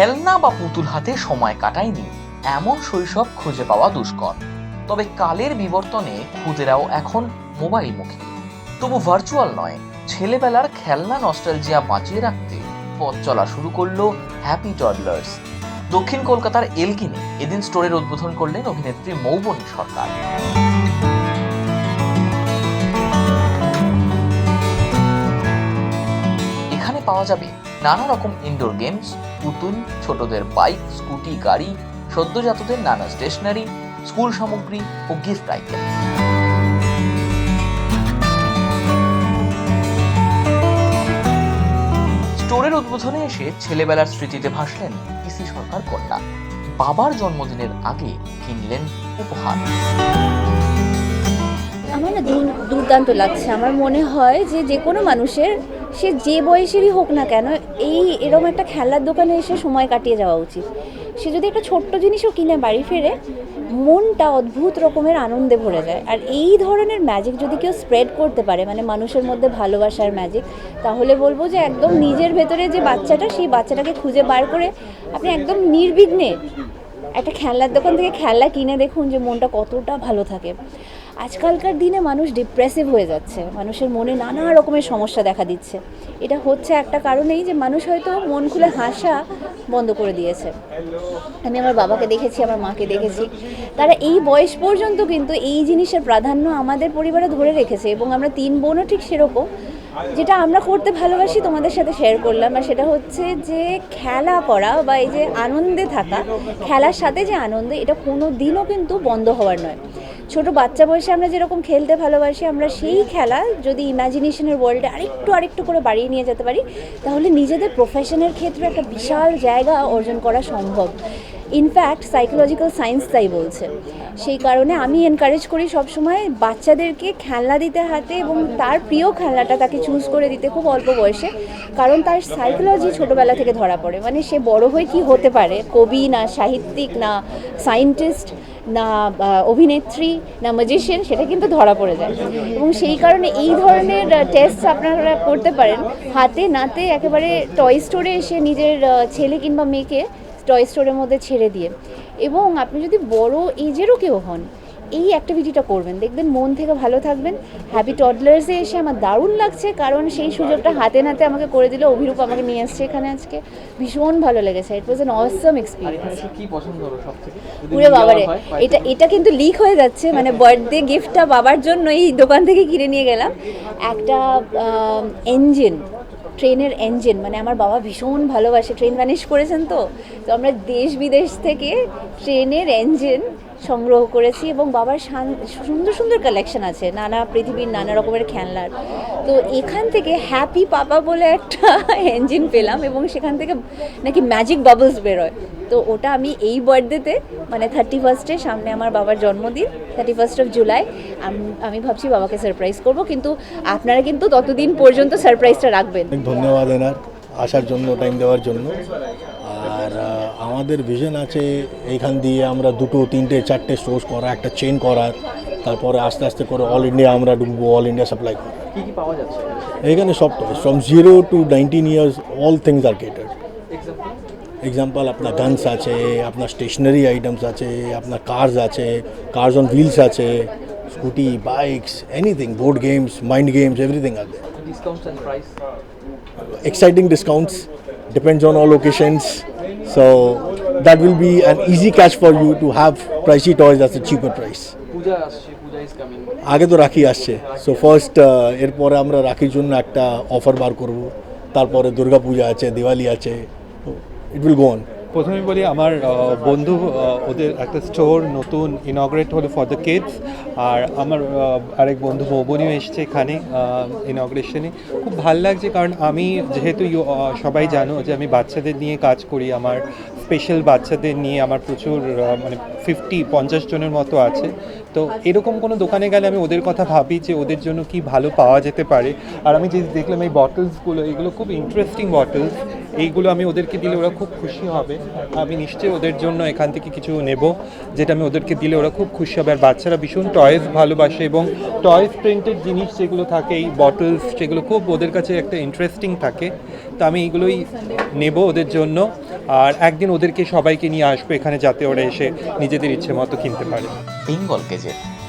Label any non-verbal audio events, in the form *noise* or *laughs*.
খেলনা বা পুতুল হাতে সময় কাটায়নি। এমন শৈশব খুঁজে পাওয়া দুষ্কর। তবে কালের বিবর্তনে খুদেরাও এখন মোবাইল মুখী। তবু ভার্চুয়াল নয়, ছেলেবেলার খেলনা নস্টালজিয়া বাঁচিয়ে রাখতে পথ চলা শুরু করল হ্যাপি টডলার্স দক্ষিণ কলকাতার এলকিনে এদিন স্টোরের উদ্বোধন করলেন অভিনেত্রী মৌবনী সরকার। এখানে পাওয়া যাবে নানা রকম ইনডোর গেমস পুতুল, ছোটদের বাইক স্কুটি গাড়ি, সদ্যজাতদের নানা স্টেশনারি স্কুল সামগ্রী ও গিফট আইটেম স্টোরের উদ্বোধনে এসে ছেলেবেলার স্মৃতিতে ভাসলেন পিসি সরকার কন্যা। বাবার জন্মদিনের আগে কিনলেন উপহার। আমার না দুর্দান্ত লাগছে। আমার মনে হয় যে যে কোনো মানুষের সে যে বয়সেরই হোক না কেন, এই এরকম একটা খেলার দোকানে এসে সময় কাটিয়ে যাওয়া উচিত। সে যদি একটা ছোট্ট জিনিসও কিনে বাড়ি ফেরে, মনটা অদ্ভুত রকমের আনন্দে ভরে যায়। আর এই ধরনের ম্যাজিক যদি কেউ স্প্রেড করতে পারে মানে মানুষের মধ্যে ভালোবাসার ম্যাজিক তাহলে বলব যে একদম নিজের ভেতরে যে বাচ্চাটা, সেই বাচ্চাটাকে খুঁজে বার করে আপনি একদম নির্বিঘ্নে একটা খেলনার দোকান থেকে খেলনা কিনে দেখুন যে মনটা কতটা ভালো থাকে। আজকালকার দিনে মানুষ ডিপ্রেসিভ হয়ে যাচ্ছে। মানুষের মনে নানা রকমের সমস্যা দেখা দিচ্ছে। এটা হচ্ছে একটা কারণেই যে মানুষ হয়তো মন খুলে হাসা বন্ধ করে দিয়েছে। আমি আমার বাবাকে দেখেছি, আমার মাকে দেখেছি। তারা এই বয়স পর্যন্ত কিন্তু এই জিনিসের প্রাধান্য আমাদের পরিবারে ধরে রেখেছে এবং আমরা তিন বোনও ঠিক সেরকম। যেটা আমরা করতে ভালোবাসি, তোমাদের সাথে শেয়ার করলাম। আর সেটা হচ্ছে যে খেলা করা বা এই যে আনন্দে থাকা, খেলার সাথে যে আনন্দ, এটা কোনো দিনও কিন্তু বন্ধ হওয়ার নয়। ছোট বাচ্চা বয়সে আমরা যেরকম খেলতে ভালোবাসি, আমরা সেই খেলা যদি ইমাজিনেশনের ওয়ার্ল্ডে আরেকটু আরেকটু করে বাড়িয়ে নিয়ে যেতে পারি, তাহলে নিজেদের প্রফেশনের ক্ষেত্রে একটা বিশাল জায়গা অর্জন করা সম্ভব। ইনফ্যাক্ট সাইকোলজিক্যাল সায়েন্স তাই বলছে। সেই কারণে আমি এনকারেজ করি সবসময় বাচ্চাদেরকে খেলনা দিতে হাতে এবং তার প্রিয় খেলনাটা তাকে চুজ করে দিতে খুব অল্প বয়সে। কারণ তার সাইকোলজি ছোটোবেলা থেকে ধরা পড়ে। মানে সে বড় হয়ে কি হতে পারে? কবি না সাহিত্যিক, না সায়েন্টিস্ট না অভিনেত্রী, না ম্যাজিশিয়ান সেটা কিন্তু ধরা পড়ে যায়। এবং সেই কারণে এই ধরনের টেস্ট আপনারা করতে পারেন। হাতে নাতে একেবারে টয় স্টোরে এসে নিজের ছেলে কিংবা মেয়েকে টয় স্টোরের মধ্যে ছেড়ে দিয়ে। এবং আপনি যদি বড় এজেরও কেউ হন এই অ্যাক্টিভিটিটা করবেন। দেখবেন মন থেকে ভালো থাকবেন। হ্যাপি টডলার্সে এসে আমার দারুণ লাগছে কারণ সেই সুযোগটা হাতে নাতে আমাকে করে দিল। অভিরূপ আমাকে নিয়ে এসছে এখানে আজকে। ভীষণ ভালো লেগেছে। ইট ওয়াজ অ্যান অসম এক্সপিরিয়েন্স কি পছন্দ হলো সব পুরো বাবারে এটা এটা কিন্তু লিক হয়ে যাচ্ছে মানে বার্থডে গিফটটা বাবার জন্য এই দোকান থেকে কিনে নিয়ে গেলাম। একটা ইঞ্জিন ট্রেনের এঞ্জিন মানে আমার বাবা ভীষণ ভালোবাসে। ট্রেন ম্যানেজ করেছেন তো? তো আমরা দেশ বিদেশ থেকে ট্রেনের ইঞ্জিন সংগ্রহ করেছি এবং বাবার সুন্দর সুন্দর কালেকশন আছে, নানা পৃথিবীর নানা রকমের খেলনার। তো এখান থেকে হ্যাপি পাপা বলে একটা *laughs* ইঞ্জিন পেলাম এবং সেখান থেকে নাকি ম্যাজিক বাবলস বেরোয়। তো ওটা আমি এই বার্থডেতে মানে থার্টি ফার্স্টে সামনে আমার বাবার জন্মদিন থার্টি ফার্স্ট অফ জুলাই আমি ভাবছি বাবাকে সারপ্রাইজ করব, কিন্তু আপনারা কিন্তু ততদিন পর্যন্ত সারপ্রাইজটা রাখবেন। ধন্যবাদ আসার জন্য টাইম দেওয়ার জন্য। আর আমাদের ভিশন আছে এইখান দিয়ে আমরা দুটো তিনটে চারটে স্টোর্স করা একটা চেন করার তারপরে আস্তে আস্তে করে অল ইন্ডিয়া আমরা ঢুকবো অল ইন্ডিয়া সাপ্লাই করা কি কি পাওয়া যাচ্ছে? এখানে সব from zero to nineteen years all things আর কেটার এক্সাম্পল আপনার গানস আছে আপনার স্টেশনারি আইটেমস আছে আপনার কার্স আছে কার্স অন হুইলস আছে scooty bikes anything board games mind games everything discounts price exciting discounts depends on all occasions so that will be an easy catch for you to have pricey toys at a cheaper price. আগে তো রাখি আসছে। So first এরপরে আমরা রাখির জন্য একটা offer বার করব। তারপরে দুর্গা পূজা আছে দিওয়ালি আছে। ইট উইল গো অন প্রথমে বলি, আমার বন্ধু ওদের একটা স্টোর নতুন ইনগ্রেট হলো ফর দ্য কিডস আর আমার আরেক বন্ধু মৌবনিও এসছে এখানে ইনগ্রেশনে খুব ভালো লাগছে কারণ আমি যেহেতু সবাই জানো যে আমি বাচ্চাদের নিয়ে কাজ করি, আমার স্পেশাল বাচ্চাদের নিয়ে আমার প্রচুর মানে ফিফটি পঞ্চাশ জনের মতো আছে। তো এরকম কোনো দোকানে গেলে আমি ওদের কথা ভাবি যে ওদের জন্য কি ভালো পাওয়া যেতে পারে। আর আমি যে দেখলাম এই বটলসগুলো এগুলো খুব ইন্টারেস্টিং বটলস এইগুলো আমি ওদেরকে দিলে ওরা খুব খুশি হবে। আমি নিশ্চয়ই ওদের জন্য এখান থেকে কিছু নেব, যেটা আমি ওদেরকে দিলে ওরা খুব খুশি হবে। আর বাচ্চারা ভীষণ টয়েস ভালোবাসে এবং টয়েস প্রিন্টেড জিনিস যেগুলো থাকে, এই বটলস সেগুলো খুব ওদের কাছে একটা ইন্টারেস্টিং থাকে। তো আমি এইগুলোই নেব ওদের জন্য। আর একদিন ওদেরকে সবাইকে নিয়ে আসব এখানে যাতে ওরা এসে নিজেদের ইচ্ছে মতো কিনতে পারে। বেঙ্গল গেজেট।